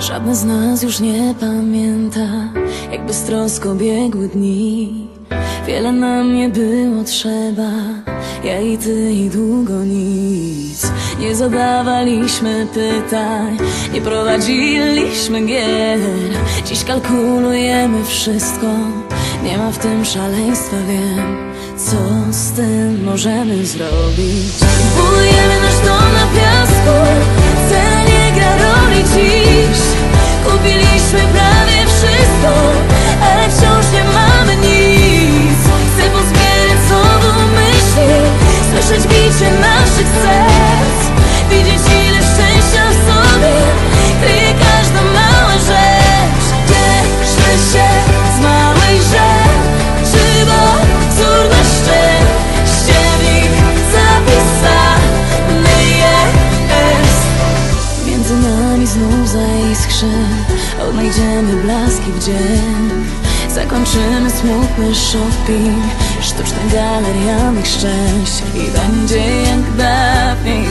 Żaden z nas już nie pamięta Jakby z troską biegły dni. Wiele nam nie było trzeba Ja i ty i długo nic. Nie zadawaliśmy pytań Nie prowadziliśmy gier. Dziś kalkulujemy wszystko Nie ma w tym szaleństwa, wiem Co z tym możemy zrobić. Budujemy nasz dom na piasku zaiskrzy Odnajdziemy blaski w dzień. Zakończymy smutny shopping. Sztuczny galerianych szczęść. I będzie jak dawniej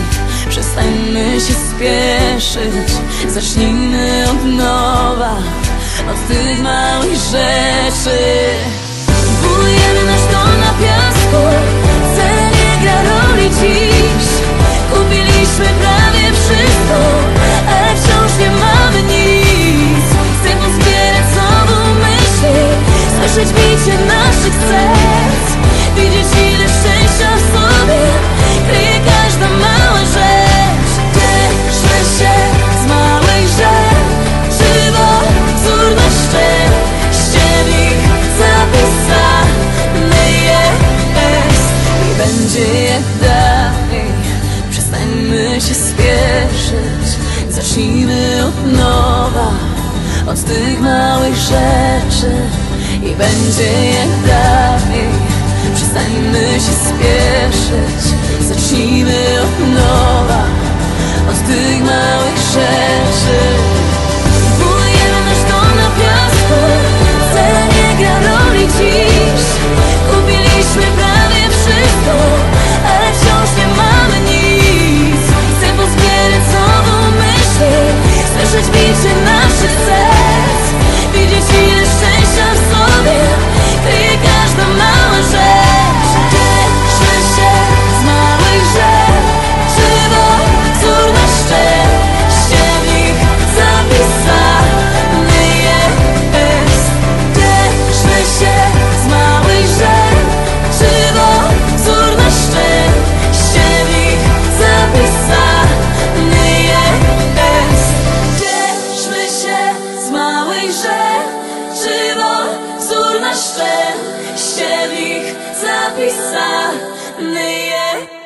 Przestańmy się spieszyć. Zacznijmy od nowa. Od tych małych rzeczy. dalej. Przestańmy się spieszyć. Zacznijmy od nowa Od tych małych rzeczy. I będzie jak dalej našich zápisách neje.